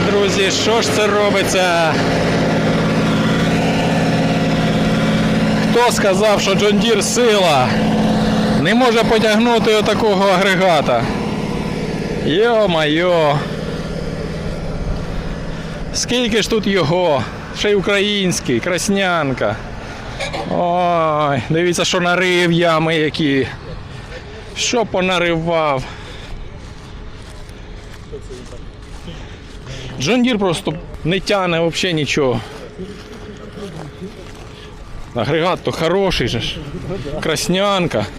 друзі, що ж це робиться? Хто сказав, що Джон Дір сила? Не може потягнути отакого агрегата. Йо-майо. Скільки ж тут його? Ще й український, краснянка. Ой, дивіться, що нарив ями які. Що понаривав. Джон Дір просто не тяне взагалі нічого. Агрегат то хороший же ж. Краснянка.